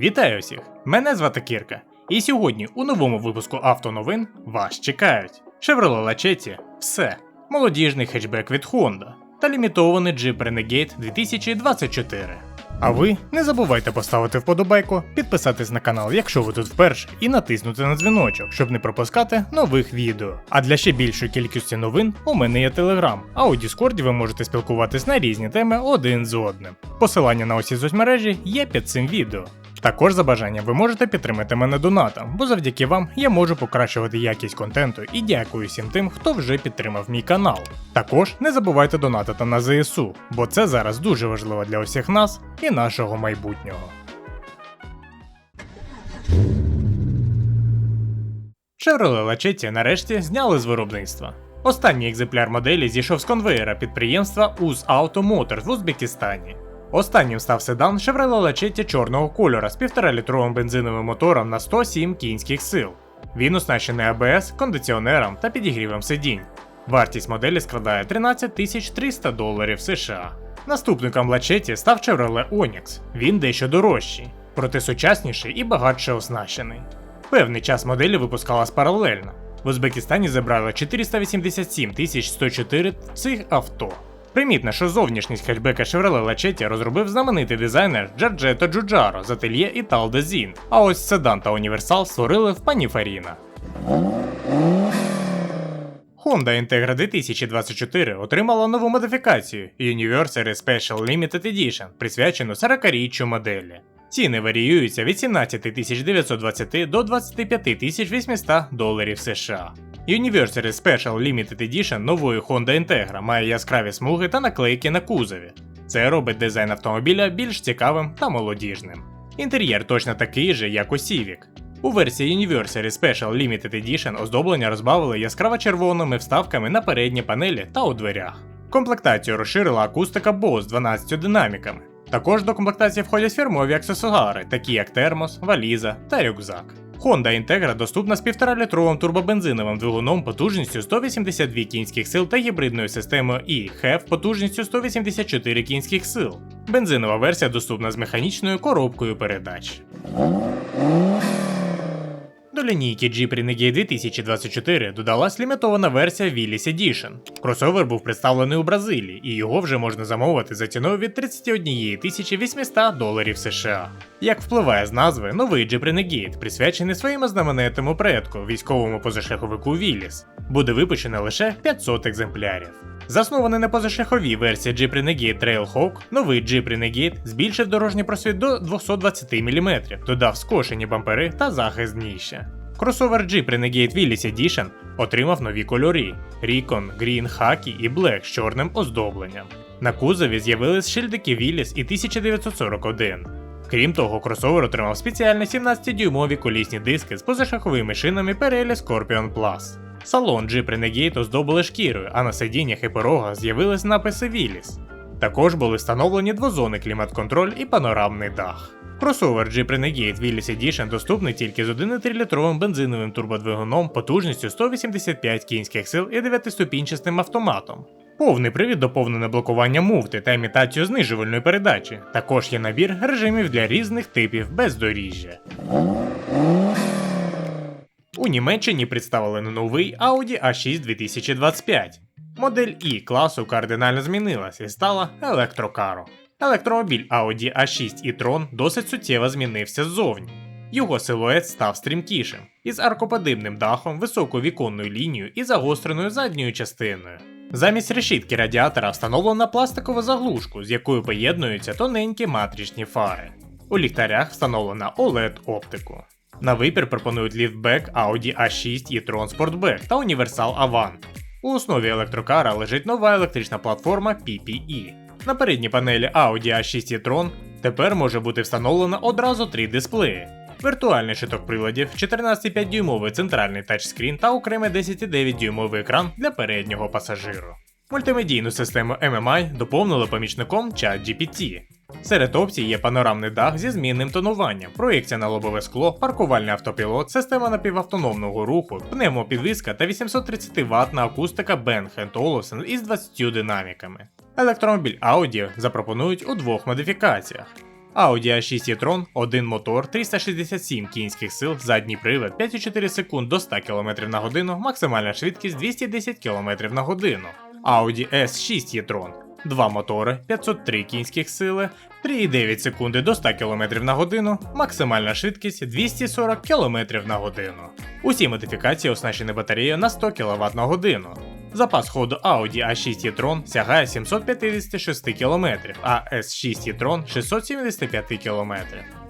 Вітаю всіх! Мене звати Кірка. І сьогодні у новому випуску автоновин вас чекають Chevrolet Lachetti – все, молодіжний хетчбек від Honda та лімітований Jeep Renegade 2024. А ви не забувайте поставити вподобайку, підписатись на канал, якщо ви тут вперше, і натиснути на дзвіночок, щоб не пропускати нових відео. А для ще більшої кількості новин у мене є телеграм, а у Діскорді ви можете спілкуватись на різні теми один з одним. Посилання на усі соцмережі є під цим відео. Також за бажанням ви можете підтримати мене донатом, бо завдяки вам я можу покращувати якість контенту і дякую всім тим, хто вже підтримав мій канал. Також не забувайте донатити на ЗСУ, бо це зараз дуже важливо для усіх нас і нашого майбутнього. Chevrolet Lachetti нарешті зняли з виробництва. Останній екземпляр моделі зійшов з конвейера підприємства UZ Auto Motors в Узбекистані. Останнім став седан Chevrolet Lachetti чорного кольора з 1,5-літровим бензиновим мотором на 107 кінських сил. Він оснащений АБС, кондиціонером та підігрівом сидінь. Вартість моделі складає 13 300 доларів США. Наступником Lachetti став Chevrolet Onix. Він дещо дорожчий, проте сучасніший і багатше оснащений. Певний час моделі випускалась паралельно. В Узбекистані забрали 487 104 цих авто. Примітно, що зовнішність хетчбека Chevrolet Lachetti розробив знаменитий дизайнер Джорджето Джуджаро з ательє Ital Design, а ось седан та універсал створили в Паніфаріна. Honda Integra 2024 отримала нову модифікацію Anniversary Special Limited Edition, присвячену 40-річчю моделі. Ціни варіюються від 17 920 до 25 800 доларів США. Anniversary Special Limited Edition нової Honda Integra має яскраві смуги та наклейки на кузові. Це робить дизайн автомобіля більш цікавим та молодіжним. Інтер'єр точно такий же, як у Civic. У версії Anniversary Special Limited Edition оздоблення розбавили яскраво червоними вставками на передній панелі та у дверях. Комплектацію розширила акустика Bose з 12 динаміками. Також до комплектації входять фірмові аксесуари, такі як термос, валіза та рюкзак. Honda Integra доступна з 1,5-літровим турбобензиновим двигуном потужністю 182 кінських сил та гібридною системою e-HEV потужністю 184 кінських сил. Бензинова версія доступна з механічною коробкою передач. До лінійки Jeep Renegade 2024 додалась лімітована версія Willys Edition. Кросовер був представлений у Бразилії, і його вже можна замовити за ціною від 31 800 доларів США. Як впливає з назви, новий Jeep Renegade, присвячений своєму знаменитому предку, військовому позашляховику Willys, буде випущено лише 500 екземплярів. Заснований на позашляховій версії Jeep Renegade Trailhawk, новий Jeep Renegade збільшив дорожній просвіт до 220 мм, додав скошені бампери та захист дніща. Кросовер Jeep Renegade Willys Edition отримав нові кольори Recon, Green, Khaki і Black з чорним оздобленням. На кузові з'явились шильдики Willys і 1941. Крім того, кросовер отримав спеціальні 17-дюймові колісні диски з позашаховими шинами Pirelli Scorpion Plus. Салон Jeep Renegade оздобили шкірою, а на сидіннях і порогах з'явились написи Willys. Також були встановлені двозонний клімат-контроль і панорамний дах. Кросовер Jeep Renegade Willys Edition доступний тільки з 1,3-літровим бензиновим турбодвигуном потужністю 185 кінських сил і 9-ступінчастим автоматом. Повний привід доповнене блокування муфти та імітацію знижувальної передачі. Також є набір режимів для різних типів бездоріжжя. У Німеччині представили новий Audi A6 2025. Модель І класу кардинально змінилася і стала електрокаром. Електромобіль Audi A6 e-tron досить суттєво змінився ззовні. Його силует став стрімкішим, із аркоподибним дахом, високою віконною лінією і загостреною задньою частиною. Замість решітки радіатора встановлена пластикову заглушку, з якою поєднуються тоненькі матричні фари. У ліхтарях встановлена OLED-оптику. На вибір пропонують ліфтбек Audi A6 e-tron Sportback та універсал Avant. У основі електрокара лежить нова електрична платформа PPE. На передній панелі Audi A6 e-tron тепер може бути встановлено одразу три дисплеї. Віртуальний шиток приладів, 14,5-дюймовий центральний тачскрін та окремий 10,9-дюймовий екран для переднього пасажиру. Мультимедійну систему MMI доповнили помічником ChatGPT. Серед опцій є панорамний дах зі змінним тонуванням, проєкція на лобове скло, паркувальний автопілот, система напівавтономного руху, пневмопідвізка та 830 ваттна акустика Bang Olufsen із 20 динаміками. Електромобіль Audi запропонують у двох модифікаціях. Audi A6 e-tron, один мотор, 367 кінських сил, задній привід, 5,4 секунд до 100 км на годину, максимальна швидкість 210 км на годину. Audi S6 e-tron, два мотори, 503 кінських сили, 3,9 секунди до 100 км на годину, максимальна швидкість 240 км на годину. Усі модифікації оснащені батареєю на 100 кВт на годину. Запас ходу Audi A6 e-tron сягає 756 км, а S6 e-tron 675 км.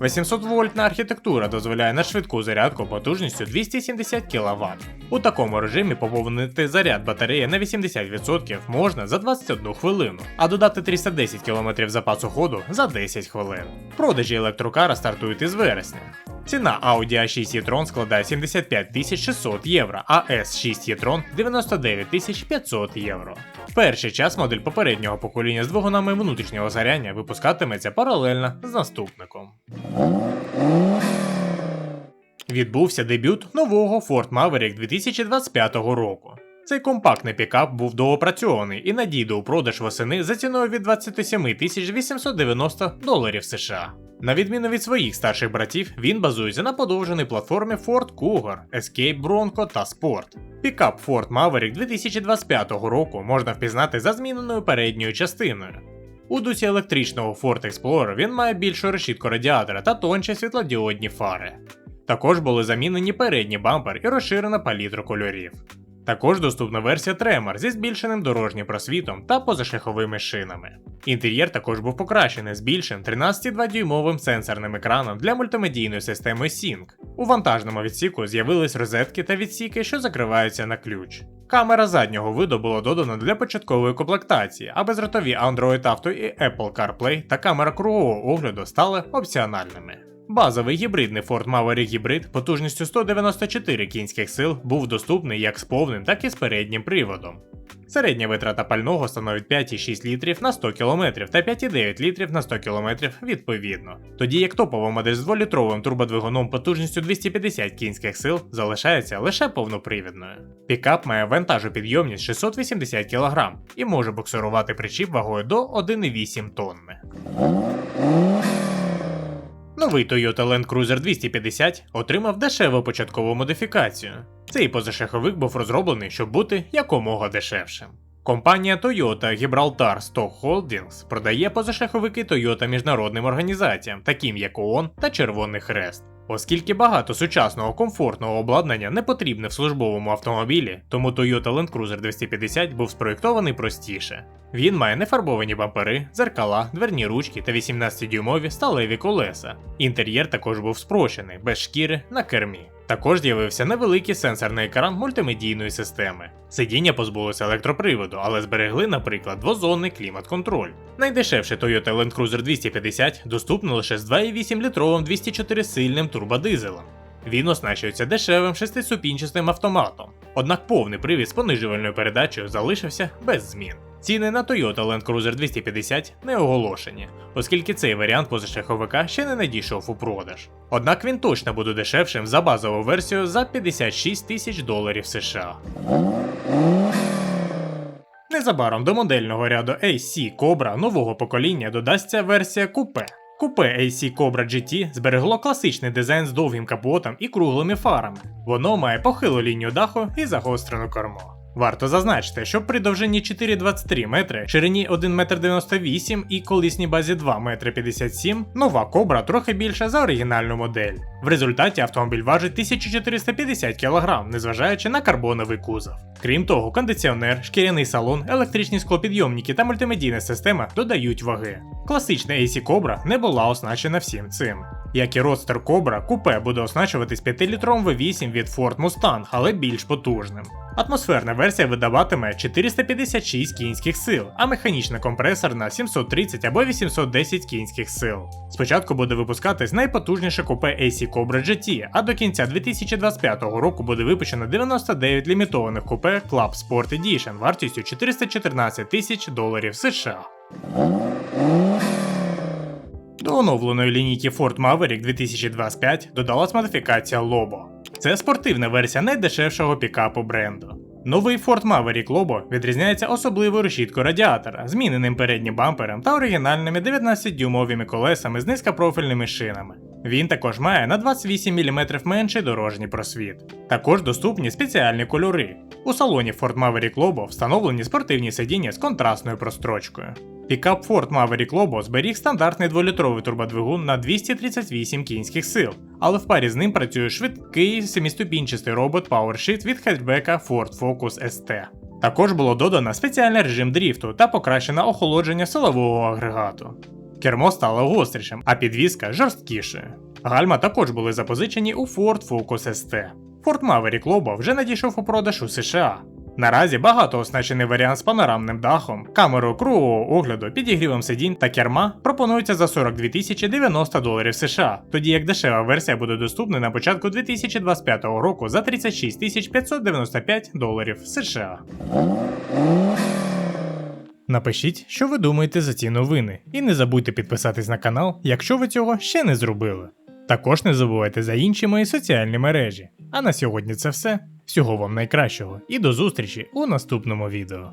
800 вольтна архітектура дозволяє на швидку зарядку потужністю 270 кВт. У такому режимі поповнити заряд батареї на 80% можна за 21 хвилину, а додати 310 км запасу ходу за 10 хвилин. Продажі електрокара стартують із вересня. Ціна Audi A6 e-tron складає 75 600 євро, а S6 e-tron 99 500 євро. Перший час модель попереднього покоління з двигунами внутрішнього згоряння випускатиметься паралельно з наступником. Відбувся дебют нового Ford Maverick 2025 року. Цей компактний пікап був доопрацьований і надійде у продаж восени за ціною від 27 890 доларів США. На відміну від своїх старших братів, він базується на подовженій платформі Ford Cougar, Escape Bronco та Sport. Пікап Ford Maverick 2025 року можна впізнати за зміненою передньою частиною. У дусі електричного Ford Explorer він має більшу решітку радіатора та тонші світлодіодні фари. Також були замінені передній бампер і розширена палітра кольорів. Також доступна версія Tremor зі збільшеним дорожнім просвітом та позашляховими шинами. Інтер'єр також був покращений збільшеним 13,2-дюймовим сенсорним екраном для мультимедійної системи Sync. У вантажному відсіку з'явились розетки та відсіки, що закриваються на ключ. Камера заднього виду була додана для початкової комплектації, а безротові Android Auto і Apple CarPlay та камера кругового огляду стали опціональними. Базовий гібридний Ford Maverick Hybrid потужністю 194 кінських сил був доступний як з повним, так і з переднім приводом. Середня витрата пального становить 5,6 літрів на 100 км та 5,9 літрів на 100 км відповідно. Тоді як топова модель з 2-літровим турбодвигуном потужністю 250 кінських сил залишається лише повнопривідною. Пікап має вантажопідйомність 680 кг і може буксирувати причіп вагою до 1,8 тонни. Новий Toyota Land Cruiser 250 отримав дешеву початкову модифікацію. Цей позашаховик був розроблений, щоб бути якомога дешевшим. Компанія Toyota Gibraltar Stock Holdings продає позашаховики Toyota міжнародним організаціям, таким як ООН та Червоний Хрест. Оскільки багато сучасного комфортного обладнання не потрібне в службовому автомобілі, тому Toyota Land Cruiser 250 був спроєктований простіше. Він має нефарбовані бампери, зеркала, дверні ручки та 18-дюймові сталеві колеса. Інтер'єр також був спрощений, без шкіри на кермі. Також з'явився невеликий сенсорний екран мультимедійної системи. Сидіння позбулося електроприводу, але зберегли, наприклад, двозонний клімат-контроль. Найдешевший Toyota Land Cruiser 250 доступний лише з 2,8 літровим 204 сильним турбодизелем. Він оснащується дешевим шестисупінчастим автоматом, однак повний привід з понижувальною передачею залишився без змін. Ціни на Toyota Land Cruiser 250 не оголошені, оскільки цей варіант позашляховика ще не надійшов у продаж. Однак він точно буде дешевшим за базову версію за 56 тисяч доларів США. Незабаром до модельного ряду AC Cobra нового покоління додасться версія купе. Купе AC Cobra GT зберегло класичний дизайн з довгим капотом і круглими фарами. Воно має похилу лінію даху і загострену корму. Варто зазначити, що при довжині 4,23 метри, ширині 1,98 м і колісній базі 2,57 м нова кобра трохи більша за оригінальну модель. В результаті автомобіль важить 1450 кг, незважаючи на карбоновий кузов. Крім того, кондиціонер, шкіряний салон, електричні склопідйомники та мультимедійна система додають ваги. Класична AC Cobra не була оснащена всім цим. Як і Roadster Cobra, купе буде оснащуватись 5-літровим V8 від Ford Mustang, але більш потужним. Атмосферна версія видаватиме 456 кінських сил, а механічна компресорна 730 або 810 кінських сил. Спочатку буде випускатись найпотужніше купе AC Cobra GT, а до кінця 2025 року буде випущено 99 лімітованих купе Club Sport Edition вартістю 414 тисяч доларів США. До оновленої лінійки Ford Maverick 2025 додалась модифікація Lobo. Це спортивна версія найдешевшого пікапу бренду. Новий Ford Maverick Lobo відрізняється особливою решіткою радіатора, зміненим переднім бампером та оригінальними 19-дюймовими колесами з низькопрофільними шинами. Він також має на 28 мм менший дорожній просвіт. Також доступні спеціальні кольори. У салоні Ford Maverick Lobo встановлені спортивні сидіння з контрастною прострочкою. Пікап Ford Maverick Lobo зберіг стандартний 2-літровий турбодвигун на 238 кінських сил, але в парі з ним працює швидкий семиступінчастий робот PowerShift від хетчбека Ford Focus ST. Також було додано спеціальний режим дріфту та покращене охолодження силового агрегату. Кермо стало гострішим, а підвізка жорсткішою. Гальма також були запозичені у Ford Focus ST. Ford Maverick Lobo вже надійшов у продаж у США. Наразі багато оснащений варіант з панорамним дахом, камерою кругового огляду, підігрівом сидінь та керма пропонується за 42 тисячі 90 доларів США, тоді як дешева версія буде доступна на початку 2025 року за 36 тисяч 595 доларів США. Напишіть, що ви думаєте за ці новини, і не забудьте підписатись на канал, якщо ви цього ще не зробили. Також не забувайте за інші мої соціальні мережі. А на сьогодні це все. Всього вам найкращого і до зустрічі у наступному відео.